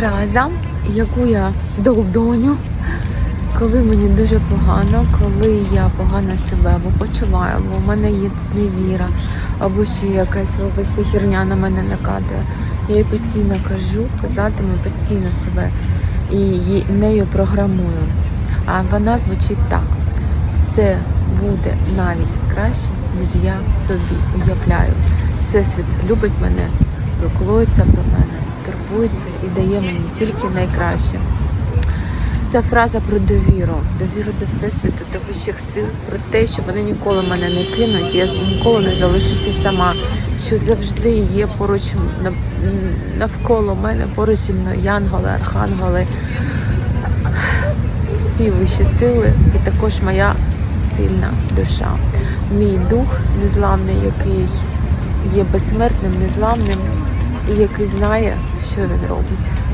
фраза, яку я долдоню, коли мені дуже погано, коли я погано себе або почуваю, або в мене є зневіра, або ще якась, вибачте, херня на мене накатує. Я їй постійно кажу, казатиму постійно себе і нею програмую. А вона звучить так: все буде навіть краще, ніж я собі уявляю. Всесвіт любить мене, піклується про мене, турбується і дає мені тільки найкраще. Ця фраза про довіру, довіру до всесвіту, до вищих сил, про те, що вони ніколи мене не кинуть, я ніколи не залишуся сама, що завжди є поруч навколо мене, поруч зі мною янголи, архангели, всі вищі сили, і також моя сильна душа. Мій дух незламний, який є безсмертним, незламним, і який знає, що він робить.